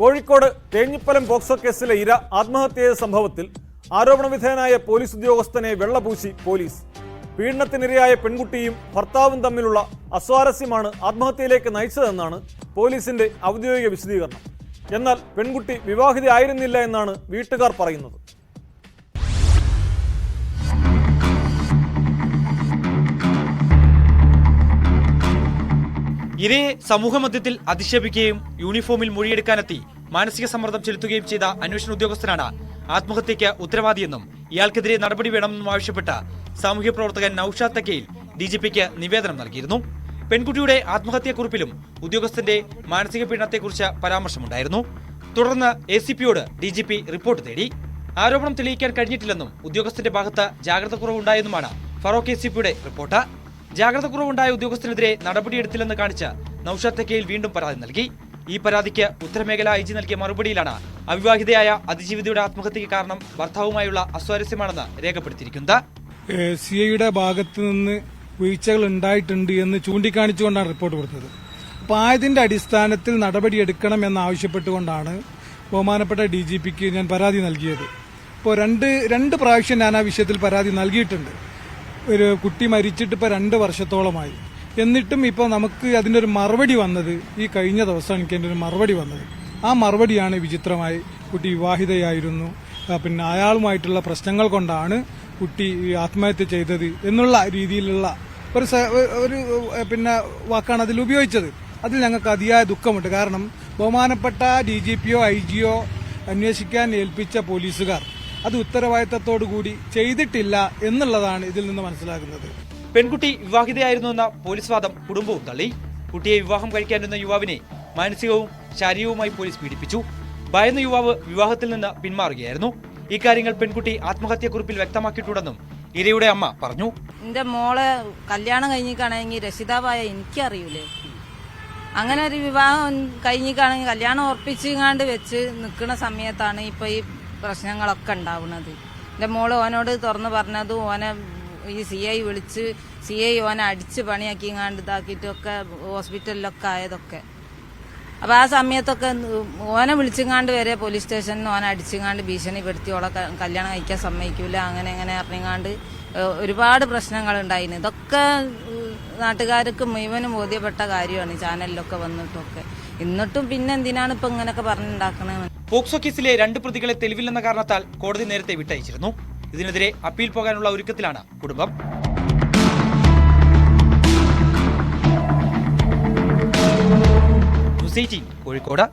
Kozhikode Thenhipalam POCSO കേസിലെ ഇര ആത്മഹത്യ സംഭവത്തിൽ ആരോപണ വിധേയനായ പോലീസ് ഉദ്യോഗസ്ഥനെ വെള്ളപൂശി പോലീസ്. പീഡനത്തിനിരയായ പെൺകുട്ടിയും ഭർത്താവും തമ്മിലുള്ള അസ്വാരസ്യമാണ് ആത്മഹത്യയിലേക്ക് നയിച്ചതെന്നാണ് പോലീസിന്റെ ഔദ്യോഗിക വിശദീകരണം. എന്നാൽ പെൺകുട്ടി വിവാഹിതയായിരുന്നില്ല എന്നാണ് വീട്ടുകാർ പറയുന്നത്. ഇരയെ സമൂഹമധ്യത്തിൽ അധിക്ഷേപിക്കുകയും യൂണിഫോമിൽ മൊഴിയെടുക്കാനെത്തി മാനസിക സമ്മർദ്ദം ചെലുത്തുകയും ചെയ്ത അന്വേഷണ ഉദ്യോഗസ്ഥനാണ് ആത്മഹത്യയ്ക്ക് ഉത്തരവാദിയെന്നും ഇയാൾക്കെതിരെ നടപടി വേണമെന്നും ആവശ്യപ്പെട്ട സാമൂഹ്യ പ്രവർത്തകൻ നൌഷാദ് തക്കയിൽ ഡി ജി പിക്ക് നിവേദനം നൽകിയിരുന്നു. പെൺകുട്ടിയുടെ ആത്മഹത്യക്കുറിപ്പിലും ഉദ്യോഗസ്ഥന്റെ മാനസിക പീഡനത്തെക്കുറിച്ച് പരാമർശമുണ്ടായിരുന്നു. തുടർന്ന് എ സി പിയോട് ഡി ജി പി റിപ്പോർട്ട് തേടി. ആരോപണം തെളിയിക്കാൻ കഴിഞ്ഞിട്ടില്ലെന്നും ഉദ്യോഗസ്ഥന്റെ ഭാഗത്ത് ജാഗ്രത കുറവുണ്ടായെന്നുമാണ് ഫറോക്ക് എ സി പിയുടെ റിപ്പോർട്ട്. ജാഗ്രത കുറവുണ്ടായ ഉദ്യോഗസ്ഥനെതിരെ നടപടിയെടുത്തില്ലെന്ന് കാണിച്ച് നൌഷാദ് വീണ്ടും പരാതി നൽകി. ഈ പരാതിക്ക് ഉത്തരമേഖല ഐ ജി നൽകിയ മറുപടിയിലാണ് അവിവാഹിതയായ അതിജീവിതയുടെ ആത്മഹത്യക്ക് കാരണം ഭർത്താവുമായുള്ള അസ്വാരസ്യമാണെന്ന് രേഖപ്പെടുത്തിയിരിക്കുന്നത്. സി ഐയുടെ ഭാഗത്ത് നിന്ന് വീഴ്ചകൾ ഉണ്ടായിട്ടുണ്ട് എന്ന് ചൂണ്ടിക്കാണിച്ചുകൊണ്ടാണ് റിപ്പോർട്ട് കൊടുത്തത്. അപ്പോൾ ആയതിന്റെ അടിസ്ഥാനത്തിൽ നടപടിയെടുക്കണം എന്നാവശ്യപ്പെട്ടുകൊണ്ടാണ് ബഹുമാനപ്പെട്ട ഡി ജി പിക്ക് ഞാൻ പരാതി നൽകിയത്. ഇപ്പോൾ രണ്ട് രണ്ട് പ്രാവശ്യം ഞാൻ ആ വിഷയത്തിൽ പരാതി നൽകിയിട്ടുണ്ട്. ഒരു കുട്ടി മരിച്ചിട്ട് ഇപ്പോൾ രണ്ട് വർഷത്തോളമായി. എന്നിട്ടും ഇപ്പോൾ നമുക്ക് അതിന്റെ ഒരു മറുപടി വന്നത് ഈ കഴിഞ്ഞ ദിവസമാണ് എനിക്ക് അതിന്റെ ഒരു മറുപടി വന്നത്. ആ മറുപടിയാണ് വിചിത്രമായി കുട്ടി വിവാഹിതയായിരുന്നു. പിന്നെ അയാളുമായിട്ടുള്ള പ്രശ്നങ്ങൾ കൊണ്ടാണ് കുട്ടി ആത്മഹത്യ ചെയ്തത് എന്നുള്ള രീതിയിലുള്ള ഒരു ഒരു പിന്നെ വാക്കാണ് അതിൽ ഉപയോഗിച്ചത്. അതിൽ ഞങ്ങൾക്ക് അതിയായ ദുഃഖമുണ്ട്. കാരണം ബഹുമാനപ്പെട്ട ഡി ജി പിയോ ഐ ജിയോ അന്വേഷിക്കാൻ ഏൽപ്പിച്ച പോലീസുകാർ അത് ഉത്തരവാദിത്തത്തോടു കൂടി ചെയ്തിട്ടില്ല എന്നുള്ളതാണ് ഇതിൽ നിന്ന് മനസ്സിലാക്കുന്നത് പെൺകുട്ടി വിവാഹിതയായിരുന്നുവെന്ന പോലീസ് വാദം കുടുംബവും തള്ളി. കുട്ടിയെ വിവാഹം കഴിക്കാനിരുന്ന യുവാവിനെ മാനസികവും ശാരീരികവുമായി പോലീസ് പീഡിപ്പിച്ചു. ഭയന്ന യുവാവ് വിവാഹത്തിൽ നിന്ന് പിന്മാറുകയായിരുന്നു. ഇക്കാര്യങ്ങൾ പെൺകുട്ടി ആത്മഹത്യക്കുറിപ്പിൽ വ്യക്തമാക്കിയിട്ടുണ്ടെന്നും ഇരയുടെ അമ്മ പറഞ്ഞു. എന്റെ മോളെ കല്യാണം കഴിഞ്ഞിക്കാണെങ്കിൽ രക്ഷിതാവായ എനിക്കറിയൂലേ. അങ്ങനെ ഒരു വിവാഹം കഴിഞ്ഞിക്കാണെങ്കിൽ കല്യാണം ഉറപ്പിച്ചിങ്ങാണ്ട് വെച്ച് നിൽക്കുന്ന സമയത്താണ് ഇപ്പൊ ഈ പ്രശ്നങ്ങളൊക്കെ ഉണ്ടാവുന്നത്. എന്റെ മോൾ ഓനോട് തുറന്ന് പറഞ്ഞതും ഓനെ ഈ സി ഐ വിളിച്ച് സി ഐ ഓനെ അടിച്ച് പണിയാക്കി പണിയാക്കിങ്ങാണ്ട് ഇതാക്കിയിട്ടൊക്കെ ഹോസ്പിറ്റലിലൊക്കെ ആയതൊക്കെ. അപ്പോൾ ആ സമയത്തൊക്കെ ഓനെ വിളിച്ചിങ്ങാണ്ട് വരെ പോലീസ് സ്റ്റേഷനിൽ ഓനെ അടിച്ചിങ്ങാണ്ട് ഭീഷണിപ്പെടുത്തി ഓളെ കല്യാണം കഴിക്കാൻ സമ്മതിക്കൂല അങ്ങനെ അങ്ങനെ അറിഞ്ഞിങ്ങാണ്ട് ഒരുപാട് പ്രശ്നങ്ങളുണ്ടായിന് ഇതൊക്കെ നാട്ടുകാർക്ക് മുഴുവനും ബോധ്യപ്പെട്ട കാര്യമാണ് ചാനലിലൊക്കെ വന്നിട്ടൊക്കെ. എന്നിട്ടും പിന്നെ എന്തിനാണ് ഇപ്പം ഇങ്ങനെയൊക്കെ പറഞ്ഞുണ്ടാക്കണത് പോക്സോ കേസിലെ രണ്ട് പ്രതികളെ തെളിവില്ലെന്ന കാരണത്താൽ കോടതി നേരത്തെ വിട്ടയച്ചിരുന്നു. ഇതിനെതിരെ അപ്പീൽ പോകാനുള്ള ഒരുക്കത്തിലാണ് കുടുംബം. കോഴിക്കോട്.